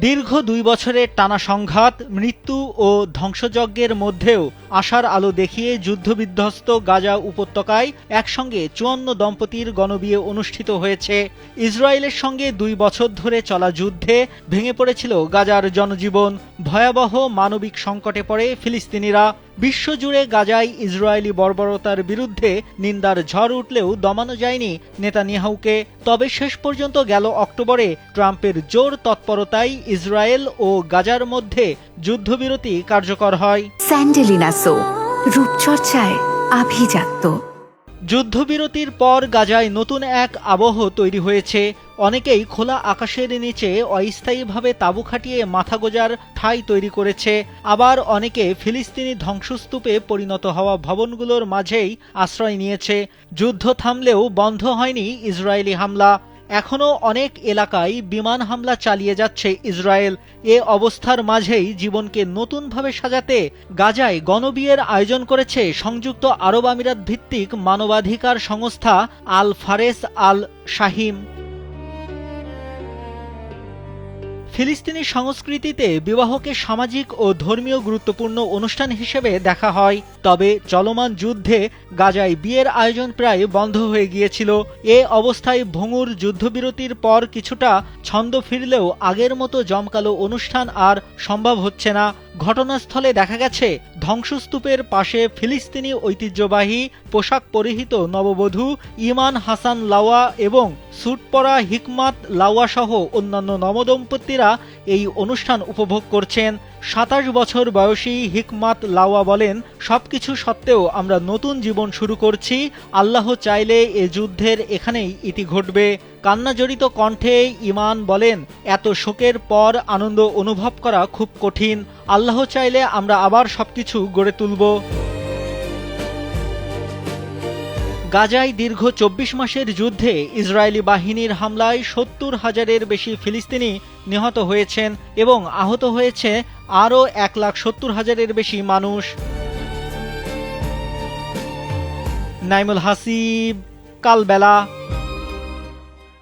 দীর্ঘ দুই বছরের টানা সংঘাত, মৃত্যু ও ধ্বংসযজ্ঞের মধ্যেও আশার আলো দেখিয়ে যুদ্ধবিধ্বস্ত গাজা উপত্যকায় একসঙ্গে চুয়ান্ন দম্পতির গণবিয়ে অনুষ্ঠিত হয়েছে। ইসরায়েলের সঙ্গে দুই বছর ধরে চলা যুদ্ধে ভেঙে পড়েছিল গাজার জনজীবন। ভয়াবহ মানবিক সংকটে পড়ে ফিলিস্তিনিরা। বিশ্বজুড়ে গাজায় ইসরায়েলি বর্বরতার বিরুদ্ধে নিন্দার ঝড় উঠলেও দমানো যায়নি নেতানিয়াহুকে। তবে শেষ পর্যন্ত গেল অক্টোবরে ট্রাম্পের জোর তৎপরতায় ইসরায়েল ও গাজার মধ্যে যুদ্ধবিরতি কার্যকর হয়। স্যান্ডেলিনা সো, রূপচর্চায় আভিজাত্য। যুদ্ধবিরতির পর গাজায় নতুন এক আবহ তৈরি হয়েছে। অনেকেই খোলা আকাশের নিচে অস্থায়ীভাবে তাঁবু খাটিয়ে মাথা গোজার ঠাঁই তৈরি করেছে। আবার অনেকে ফিলিস্তিনি ধ্বংসস্তূপে পরিণত হওয়া ভবনগুলোর মাঝেই আশ্রয় নিয়েছে। যুদ্ধ থামলেও বন্ধ হয়নি ইসরায়েলি হামলা। এখনও অনেক এলাকায় বিমান হামলা চালিয়ে যাচ্ছে ইসরায়েল। এ অবস্থার মাঝেই জীবনকে নতুনভাবে সাজাতে গাজায় গণবিয়ের আয়োজন করেছে সংযুক্ত আরব আমিরাত ভিত্তিক মানবাধিকার সংস্থা আল ফারেস আল শাহিম ফিলিস্তিনি সংস্কৃতিতে বিবাহকে সামাজিক ও ধর্মীয় গুরুত্বপূর্ণ অনুষ্ঠান হিসেবে দেখা হয়, তবে চলমান যুদ্ধে গাজায় বিয়ের আয়োজন প্রায় বন্ধ হয়ে গিয়েছিল। এ অবস্থায় ভঙ্গুর যুদ্ধবিরতির পর কিছুটা ছন্দ ফিরলেও আগের মতো জমকালো অনুষ্ঠান আর সম্ভব হচ্ছে না। ঘটনাস্থলে দেখা গেছে ধ্বংসস্তূপের পাশে ফিলিস্তিনি ঐতিহ্যবাহী পোশাক পরিহিত নববধূ ইমান হাসান লাওয়া এবং স্যুট পরা হিকমাত লাওয়া সহ অন্যান্য নবদম্পতিরা এই অনুষ্ঠান উপভোগ করছেন। সাতাশ বছর বয়সী হিকমাত লাওয়া বলেন, সবকিছু সত্ত্বেও আমরা নতুন জীবন শুরু করছি। আল্লাহ চাইলে এ যুদ্ধের এখানেই ইতি ঘটবে। কান্নাজড়িত কণ্ঠে ইমান বলেন, এত শোকের পর আনন্দ অনুভব করা খুব কঠিন। আল্লাহ চাইলে আমরা আবার সবকিছু গড়ে তুলব। গাজায় দীর্ঘ চব্বিশ মাসের যুদ্ধে ইসরায়েলি বাহিনীর হামলায় সত্তর হাজারের বেশি ফিলিস্তিনি নিহত হয়েছেন এবং আহত হয়েছে আরও এক লাখ সত্তর হাজারের বেশি মানুষ। নাইমুল হাসিব, কালবেলা।